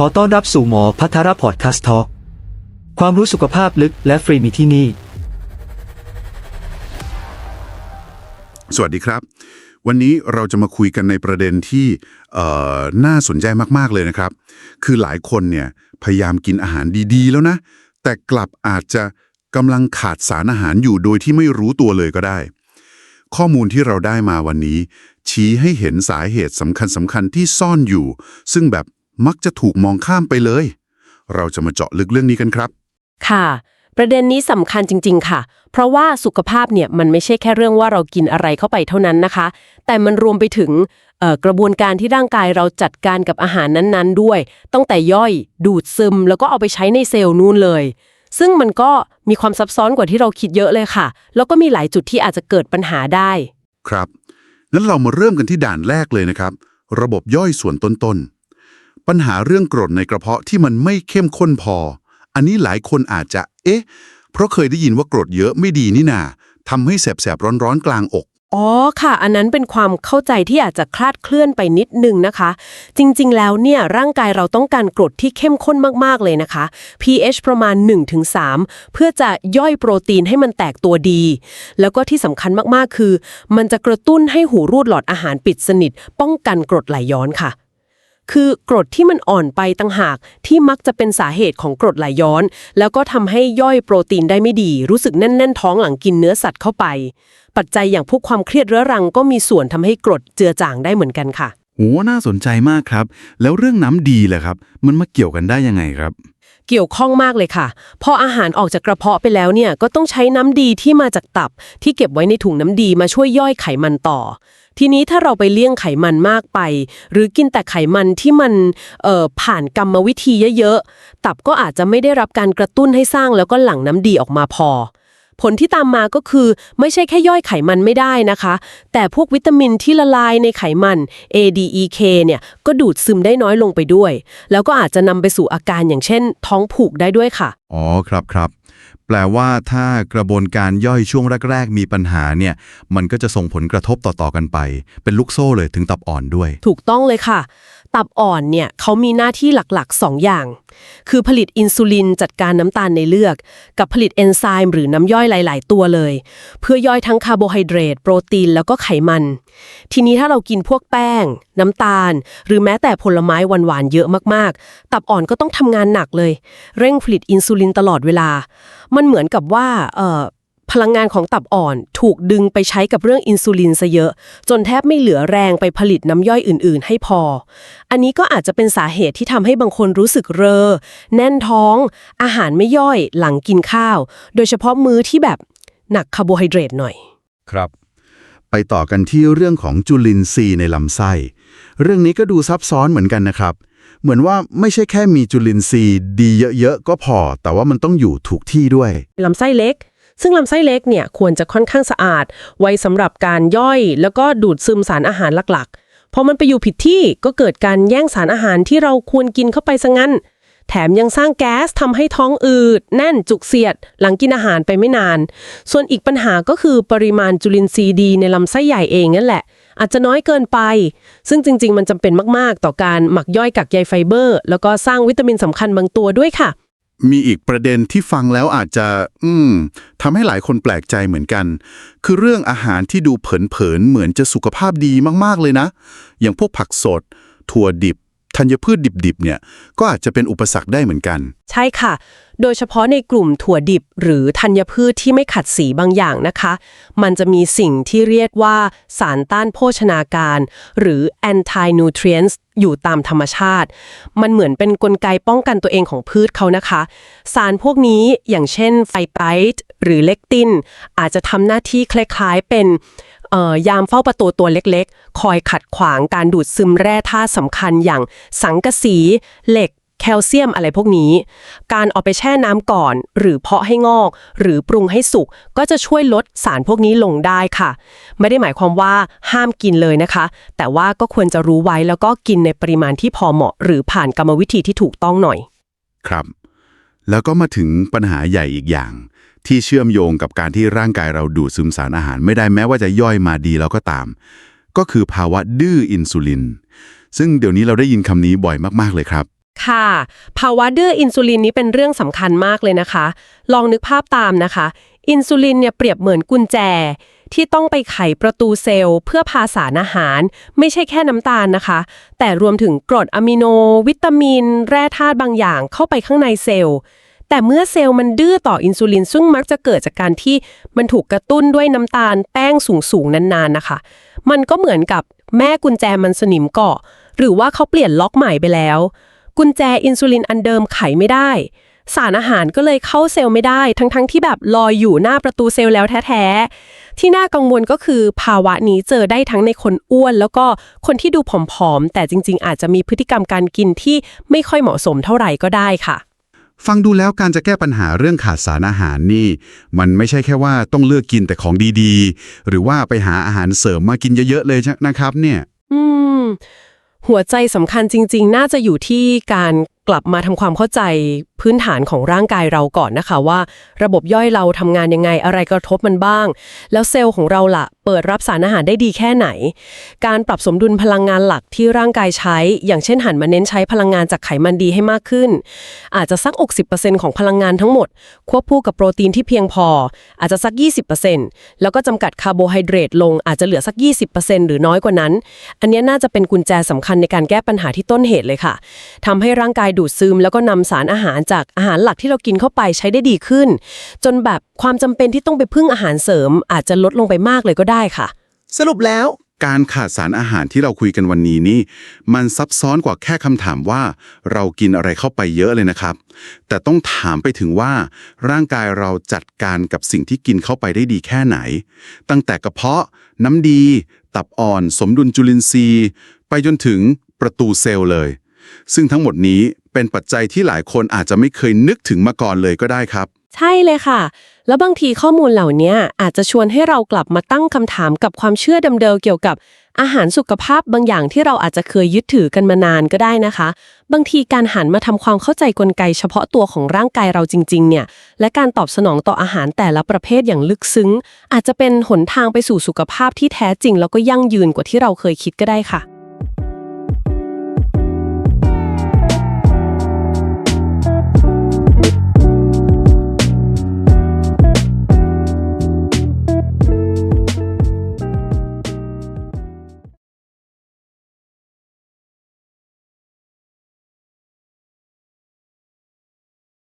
ขอต้อนรับสู่หมอพัทรพอดคาสต์ทอความรู้สุขภาพลึกและฟรีมีที่นี่ สวัสดีครับ วันนี้เราจะมาคุยกันในประเด็นที่น่าสนใจมากๆเลยนะครับ คือหลายคนเนี่ยพยายามกินอาหารดีๆ แล้วนะ แต่กลับอาจจะกำลังขาดสารอาหารอยู่โดยที่ไม่รู้ตัวเลยก็ได้ ข้อมูลที่เราได้มาวันนี้ ชี้ให้เห็นสาเหตุสำคัญสำคัญๆที่ซ่อนอยู่ ซึ่งแบบ มักจะถูกมองข้ามไปเลย เราจะมาเจาะลึกเรื่องนี้กันครับ ค่ะ ประเด็นนี้สำคัญจริง ๆ ค่ะ เพราะว่าสุขภาพเนี่ยมันไม่ใช่แค่เรื่องว่าเรากินอะไรเข้าไปเท่านั้นนะคะ แต่มันรวมไปถึงเอ่อกระบวนการที่ร่างกายเราจัดการกับอาหารนั้นๆ ด้วย ตั้งแต่ย่อยดูดซึม แล้วก็เอาไปใช้ในเซลล์นู่นเลย ซึ่งมันก็มีความซับซ้อนกว่าที่เราคิดเยอะเลยค่ะ แล้วก็มีหลายจุดที่อาจจะเกิดปัญหาได้ ครับงั้นเรามาเริ่มกันที่ด่านแรกเลยนะครับ ระบบย่อยส่วนต้นๆ ปัญหาเรื่องกรดในกระเพาะที่มันไม่เข้มข้นพอ อันนี้หลายคนอาจจะ เอ๊ะ เพราะเคยได้ยินว่ากรดเยอะไม่ดีนี่นาทำให้แสบๆร้อนๆกลางอก อ๋อค่ะ อันนั้นเป็นความเข้าใจที่อาจจะคลาดเคลื่อนไปนิดนึงนะคะ จริงๆ แล้วเนี่ยร่างกายเราต้องการกรดที่เข้มข้นมากๆเลยนะคะ pH ประมาณ 1-3 เพื่อจะย่อยโปรตีนให้มันแตกตัวดี แล้วก็ที่สำคัญมากๆคือ มันจะกระตุ้นให้หูรูดหลอดอาหารปิดสนิท ป้องกันกรดไหลย้อนค่ะ คือกรดที่มันอ่อนไปต่างหากที่มักจะเป็นสาเหตุของกรดไหลย้อน แล้วก็ทำให้ย่อยโปรตีนได้ไม่ดี รู้สึกแน่น ๆ ท้องหลังกินเนื้อสัตว์เข้าไป ปัจจัยอย่างพวกความเครียดเรื้อรังก็มีส่วนทำให้กรดเจือจางได้เหมือนกันค่ะโอ้น่าสนใจมากครับ แล้วเรื่องน้ำดีแหละครับ มันมาเกี่ยวกันได้ยังไงครับ เกี่ยวข้องมากเลยค่ะ พออาหารออกจากกระเพาะไปแล้วเนี่ยก็ต้องใช้น้ำดีที่มาจากตับ ที่เก็บไว้ในถุงน้ำดีมาช่วยย่อยไขมันต่อ ทีนี้ถ้าเราไปเลี่ยงไขมันมากไป หรือกินแต่ไขมันที่มันเอ่อผ่านกรรมวิธีเยอะๆ ตับก็อาจจะไม่ได้รับการกระตุ้นให้สร้างแล้วก็หลั่งน้ำดีออกมาพอ ผลที่ตามมาก็คือไม่ใช่แค่ย่อยไขมันไม่ได้นะคะ แต่พวกวิตามินที่ละลายในไขมัน A D E K เนี่ยก็ดูดซึมได้น้อยลงไปด้วย แล้วก็อาจจะนำไปสู่อาการอย่างเช่น ท้องผูกได้ด้วยค่ะ อ๋อครับครับแปลว่าถ้ากระบวนการย่อยช่วงแรก ๆ มีปัญหาเนี่ย มันก็จะส่งผลกระทบต่อ ๆ กันไป เป็นลูกโซ่เลยถึงตับอ่อนด้วย ถูกต้องเลยค่ะตับอ่อนเนี่ยเขามีหน้าที่หลักๆ 2 อย่าง คือผลิตอินซูลินจัดการน้ำตาลในเลือดกับผลิตเอนไซม์หรือน้ำย่อยหลาย ๆ ตัวเลย เพื่อย่อยทั้งคาร์โบไฮเดรตโปรตีนแล้วก็ไขมัน ทีนี้ถ้าเรากินพวกแป้ง น้ำตาล หรือแม้แต่ผลไม้หวานๆเยอะมากๆ ตับอ่อนก็ต้องทำงานหนักเลย เร่งผลิตอินซูลินตลอดเวลา มันเหมือนกับว่าเอ่อ พลังงานของตับอ่อนถูกดึงไปใช้กับเรื่องอินซูลินซะเยอะ จนแทบไม่เหลือแรงไปผลิตน้ำย่อยอื่น ๆ ให้พอ อันนี้ก็อาจจะเป็นสาเหตุที่ทำให้บางคนรู้สึกเรอ แน่นท้อง อาหารไม่ย่อยหลังกินข้าว โดยเฉพาะมื้อที่แบบหนักคาร์โบไฮเดรตหน่อย ครับ ไปต่อกันที่เรื่องของจุลินทรีย์ในลำไส้ เรื่องนี้ก็ดูซับซ้อนเหมือนกันนะครับ เหมือนว่าไม่ใช่แค่มีจุลินทรีย์ดีเยอะๆก็พอ แต่ว่ามันต้องอยู่ถูกที่ด้วยลำไส้เล็ก ซึ่งลำไส้เล็กเนี่ยควรจะค่อนข้างสะอาด ไว้สำหรับการย่อย แล้วก็ดูดซึมสารอาหารหลักๆ พอมันไปอยู่ผิดที่ก็เกิดการแย่งสารอาหารที่เราควรกินเข้าไปซะงั้น แถมยังสร้างแก๊สทำให้ท้องอืด แน่นจุกเสียด หลังกินอาหารไปไม่นาน ส่วนอีกปัญหาก็คือปริมาณจุลินทรีย์ดีในลำไส้ใหญ่เองนั่นแหละอาจจะน้อยเกินไป ซึ่งจริง ๆ มันจำเป็นมาก ๆ ต่อการหมักย่อยกักใยไฟเบอร์ แล้วก็สร้างวิตามินสำคัญบางตัวด้วยค่ะ มีอีกประเด็นที่ฟังแล้วอาจจะ อืมทำให้หลายคนแปลกใจเหมือนกัน คือเรื่องอาหารที่ดูเผินๆเหมือนจะสุขภาพดีมากๆเลยนะ อย่างพวกผักสด ถั่วดิบ ธัญพืชดิบๆเนี่ยก็อาจจะเป็นอุปสรรคได้เหมือนกัน ใช่ค่ะ โดยเฉพาะในกลุ่มถั่วดิบ หรือธัญพืชที่ไม่ขัดสีบางอย่างนะคะ มันจะมีสิ่งที่เรียกว่าสารต้านโภชนาการ หรือ anti nutrients อยู่ตามธรรมชาติ มันเหมือนเป็นนกลไกป้องกันตัวเองของพืชเขานะคะ สารพวกนี้อย่างเช่นไฟไบต์หรือเลกติน อาจจะทำหน้าที่คล้ายๆเป็น ยามเฝ้าประตูตัวเล็กๆ คอยขัดขวางการดูดซึมแร่ธาตุสำคัญอย่างสังกะสี เหล็ก แคลเซียมอะไรพวกนี้ การเอาไปแช่น้ำก่อน หรือเพาะให้งอก หรือปรุงให้สุก ก็จะช่วยลดสารพวกนี้ลงได้ค่ะ ไม่ได้หมายความว่าห้ามกินเลยนะคะ แต่ว่าก็ควรจะรู้ไว้แล้วก็กินในปริมาณที่พอเหมาะ หรือผ่านกรรมวิธีที่ถูกต้องหน่อย ครับ แล้วก็มาถึงปัญหาใหญ่อีกอย่าง ที่เชื่อมโยงกับการที่ร่างกายเราดูดซึมสารอาหารไม่ได้แม้ว่าจะย่อยมาดีแล้วก็ตาม ก็คือภาวะดื้ออินซูลิน ซึ่งเดี๋ยวนี้เราได้ยินคำนี้บ่อยมากๆเลยครับ ค่ะ ภาวะดื้ออินซูลินนี้เป็นเรื่องสำคัญมากเลยนะคะ ลองนึกภาพตามนะคะ อินซูลินเนี่ยเปรียบเหมือนกุญแจ ที่ต้องไปไขประตูเซลล์ เพื่อพาสารอาหาร ไม่ใช่แค่น้ำตาลนะคะ แต่รวมถึงกรดอะมิโน วิตามิน แร่ธาตุบางอย่างเข้าไปข้างในเซลล์ แต่เมื่อเซลล์มันดื้อต่ออินซูลินซึ่งมักจะเกิดจากการที่มันถูกกระตุ้นด้วยน้ำตาลแป้งสูงๆนานๆนะคะ มันก็เหมือนกับแม่กุญแจมันสนิมเกาะ หรือว่าเขาเปลี่ยนล็อกใหม่ไปแล้ว กุญแจอินซูลินอันเดิมไขไม่ได้ สารอาหารก็เลยเข้าเซลล์ไม่ได้ ทั้งๆที่แบบลอยอยู่หน้าประตูเซลล์แล้วแท้ๆ ที่น่ากังวลก็คือภาวะนี้เจอได้ทั้งในคนอ้วน แล้วก็คนที่ดูผอมๆแต่จริง ๆ อาจจะมีพฤติกรรมการกินที่ไม่ค่อยเหมาะสมเท่าไหร่ก็ได้ค่ะ ฟังดูแล้วการจะแก้ปัญหาเรื่องขาดสารอาหารนี่ มันไม่ใช่แค่ว่าต้องเลือกกินแต่ของดีๆ หรือว่าไปหาอาหารเสริมมากินเยอะๆเลยนะครับเนี่ยอืมหัวใจสำคัญจริง ๆ น่าจะอยู่ที่การกลับมาทำความเข้าใจ พื้นฐานของร่างกายเราก่อนนะคะว่า ระบบย่อยเราทำงานยังไงอะไรกระทบมันบ้าง แล้วเซลล์ของเราล่ะ เปิดรับสารอาหารได้ดีแค่ไหน การปรับสมดุลพลังงานหลักที่ร่างกายใช้ อย่างเช่นหันมาเน้นใช้พลังงานจากไขมันดีให้มากขึ้น อาจจะสัก 60%ของพลังงานทั้งหมด ควบคู่กับโปรตีนที่เพียงพอ อาจจะสัก 20%แล้วก็จำกัดคาร์โบไฮเดรตลงอาจจะเหลือสัก 20%หรือน้อยกว่านั้น อันนี้น่าจะเป็นกุญแจสำคัญในการแก้ปัญหาที่ต้นเหตุเลยค่ะทำให้ร่างกายดูดซึมแล้วก็นำสารอาหารจากอาหารหลักที่เรากินเข้าไปใช้ได้ดีขึ้น จนแบบความจำเป็นที่ต้องไปพึ่งอาหารเสริม อาจจะลดลงไปมากเลยก็ได้ค่ะ สรุปแล้ว การขาดสารอาหารที่เราคุยกันวันนี้นี่ มันซับซ้อนกว่าแค่คำถามว่า เรากินอะไรเข้าไปเยอะเลยนะครับ แต่ต้องถามไปถึงว่า ร่างกายเราจัดการกับสิ่งที่กินเข้าไปได้ดีแค่ไหน ตั้งแต่กระเพาะ น้ำดี ตับอ่อน สมดุลจุลินทรีย์ ไปจนถึงประตูเซลล์เลย ซึ่งทั้งหมดนี้เป็นปัจจัยที่หลายคนอาจจะไม่เคยนึกถึงมาก่อนเลยก็ได้ครับ ใช่เลยค่ะ แล้วบางทีข้อมูลเหล่านี้อาจจะชวนให้เรากลับมาตั้งคำถามกับความเชื่อเดิมๆเกี่ยวกับอาหารสุขภาพบางอย่างที่เราอาจจะเคยยึดถือกันมานานก็ได้นะคะ บางทีการหันมาทำความเข้าใจกลไกเฉพาะตัวของร่างกายเราจริงๆเนี่ย และการตอบสนองต่ออาหารแต่ละประเภทอย่างลึกซึ้ง อาจจะเป็นหนทางไปสู่สุขภาพที่แท้จริง แล้วก็ยั่งยืนกว่าที่เราเคยคิดก็ได้ค่ะ